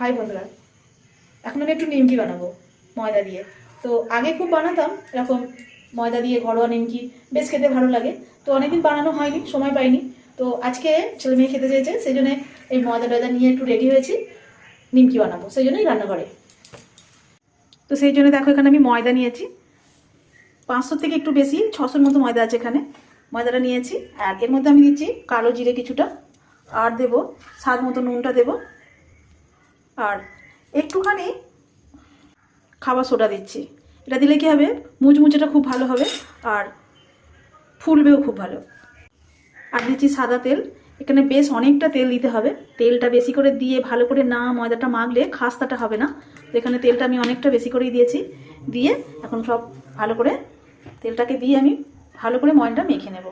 High বন্ধুরা, এখন আমি একটু নিমকি বানাবো, ময়দা দিয়ে। তো আগে খুব বানাতাম, এরকম ময়দা দিয়ে ঘরোয়া নিমকি, বেশ খেতে ভালো লাগে। তো অনেকদিন বানানো হয়নি, সময় পাইনি। তো আজকে ছেলে মেয়ে খেতে চেয়েছে, সেই জন্য এই ময়দা টয়দা নিয়ে একটু রেডি হয়েছি, নিমকি বানাবো, সেই জন্যই রান্না করে তো সেই জন্য দেখো, এখানে আমি ময়দা নিয়েছি। পাঁচশো থেকে একটু বেশি, ছশোর মতো ময়দা আছে এখানে। ময়দাটা নিয়েছি, আর এর মধ্যে আমি দিচ্ছি কালো জিরে কিছুটা। আর দেবো স্বাদ মতো নুনটা দেবো। আর একটুখানি খাবার সোডা দিচ্ছি। এটা দিলে কি হবে? মুচমুচেটা খুব ভালো হবে আর ফুলবেও খুব ভালো। আর দিচ্ছি সাদা তেল। এখানে বেশ অনেকটা তেল দিতে হবে। তেলটা বেশি করে দিয়ে ভালো করে না ময়দাটা মাখলে খাস্তাটা হবে না। তো এখানে তেলটা আমি অনেকটা বেশি করেই দিয়েছি। দিয়ে এখন সব ভালো করে তেলটাকে দিয়ে আমি ভালো করে ময়দাটা মেখে নেব।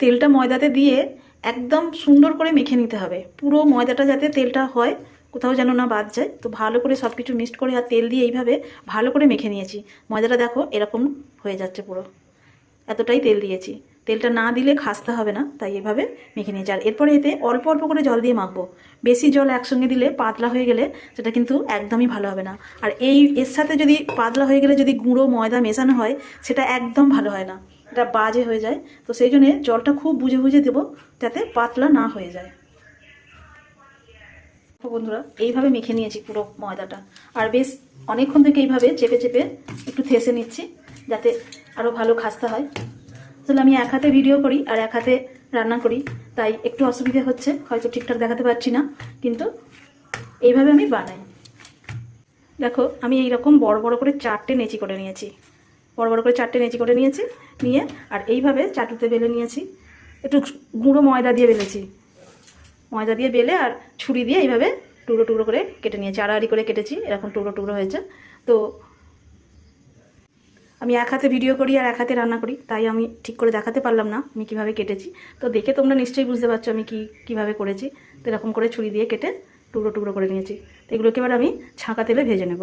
তেলটা ময়দাতে দিয়ে একদম সুন্দর করে মেখে নিতে হবে। পুরো ময়দাটা যাতে তেলটা হয়, কোথাও যেন না বাদ যায়। তো ভালো করে সব কিছু মিক্সড করে আর তেল দিয়ে এইভাবে ভালো করে মেখে নিয়েছি। ময়দাটা দেখো এরকম হয়ে যাচ্ছে পুরো। এতটাই তেল দিয়েছি। তেলটা না দিলে খাসতে হবে না, তাই এভাবে মেখে নিয়েছি। আর এরপরে এতে অল্প অল্প করে জল দিয়ে মাখবো। বেশি জল একসঙ্গে দিলে পাতলা হয়ে গেলে সেটা কিন্তু একদমই ভালো হবে না। আর এই এর সাথে যদি পাতলা হয়ে গেলে যদি গুঁড়ো ময়দা মেশানো হয়, সেটা একদম ভালো হয় না। এটা বাজে হয়ে যায়। তো সেই জন্যে জলটা খুব বুঝে বুঝে দেবো যাতে পাতলা না হয়ে যায়। বন্ধুরা, এইভাবে মেখে নিয়েছি পুরো ময়দাটা। আর বেশ অনেকক্ষণ থেকে এইভাবে চেপে চেপে একটু থেসে নিচ্ছি যাতে আরও ভালো খাস্তা হয়। আসলে আমি এক হাতে ভিডিও করি আর এক হাতে রান্না করি, তাই একটু অসুবিধা হচ্ছে, হয়তো ঠিকঠাক দেখাতে পারছি না, কিন্তু এইভাবে আমি বানাই। দেখো, আমি এইরকম বড় বড় করে চারটে নেচি করে নিয়েছি। বড় বড় করে চারটে নেচি করে নিয়েছি, নিয়ে, আর এইভাবে চাটুতে বেলে নিয়েছি। একটু গুঁড়ো ময়দা দিয়ে বেলেছি। ময়দা দিয়ে বেলে আর ছুরি দিয়ে এইভাবে টুকরো টুকরো করে কেটে নিয়েছি। আড়াআড়ি করে কেটেছি, এরকম টুকরো টুকরো হয়েছে। তো আমি এক হাতে ভিডিও করি আর এক হাতে রান্না করি, তাই আমি ঠিক করে দেখাতে পারলাম না আমি কীভাবে কেটেছি। তো দেখে তোমরা নিশ্চয়ই বুঝতে পারছ আমি কি, কীভাবে করেছি। তো এরকম করে ছুরি দিয়ে কেটে টুকরো টুকরো করে নিয়েছি। তো এগুলোকে এবার আমি ছাঁকা তেলে ভেজে নেব।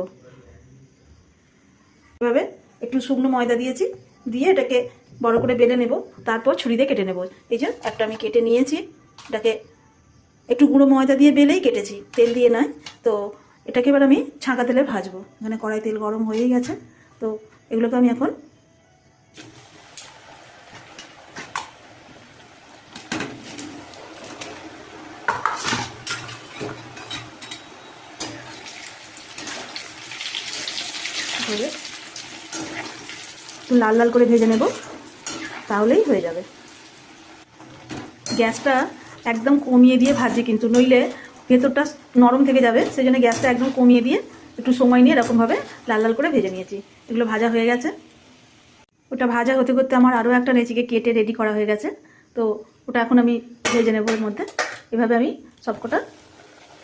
এভাবে একটু শুকনো ময়দা দিয়েছি, দিয়ে এটাকে বড় করে বেলে নেব, তারপর ছুরি দিয়ে কেটে নেব। এই যে একটা আমি কেটে নিয়েছি, এটাকে একটু গুঁড়ো ময়দা দিয়ে বেলেই কেটেছি, তেল দিয়ে নয়। তো এটাকে এবার আমি ছাঁকা তেলে ভাজবো, এখানে কড়াই তেল গরম হয়েই গেছে। তো এগুলোকে আমি এখন ভেজে একটু লাল লাল করে ভেজে নেব, তাহলেই হয়ে যাবে। গ্যাসটা একদম কমিয়ে দিয়ে ভাজি কিন্তু, নইলে ভেতরটা নরম থেকে যাবে সেই জন্য গ্যাসটা একদম কমিয়ে দিয়ে একটু সময় নিয়ে এরকমভাবে লাল লাল করে ভেজে নিয়েছি। এগুলো ভাজা হয়ে গেছে। ওটা ভাজা হতে করতে আমার আরও একটা নেচিকে কেটে রেডি করা হয়ে গেছে। তো ওটা এখন আমি ভেজে নেব এর মধ্যে। এভাবে আমি সবকটা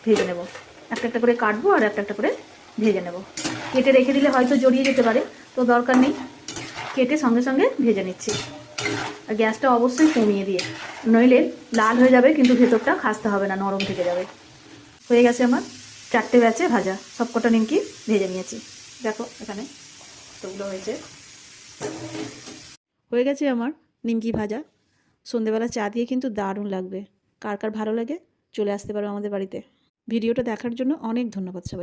ভেজে নেব। একটা একটা করে কাটবো আর একটা একটা করে ভেজে নেব। কেটে রেখে দিলে হয়তো জড়িয়ে যেতে পারে। তো দরকার নেই। কেটে সঙ্গে সঙ্গে ভেজে নিচ্ছি। আর গ্যাসটা অবশ্যই কমিয়ে দিয়ে। নইলে লাল হয়ে যাবে, কিন্তু ভেতরটা খাসতে হবে না, নরম থেকে যাবে। হয়ে গেছে আমার চারটে ব্যাচে ভাজা। সবকটা নিমকি ভেজে নিয়েছি। দেখো এখানে তোগুলো হয়েছে। হয়ে গেছে আমার নিমকি ভাজা। সন্ধেবেলা চা দিয়ে কিন্তু দারুণ লাগবে। কার কার ভালো লাগে চলে আসতে পারো আমাদের বাড়িতে। ভিডিওটা দেখার জন্য অনেক ধন্যবাদ সবাই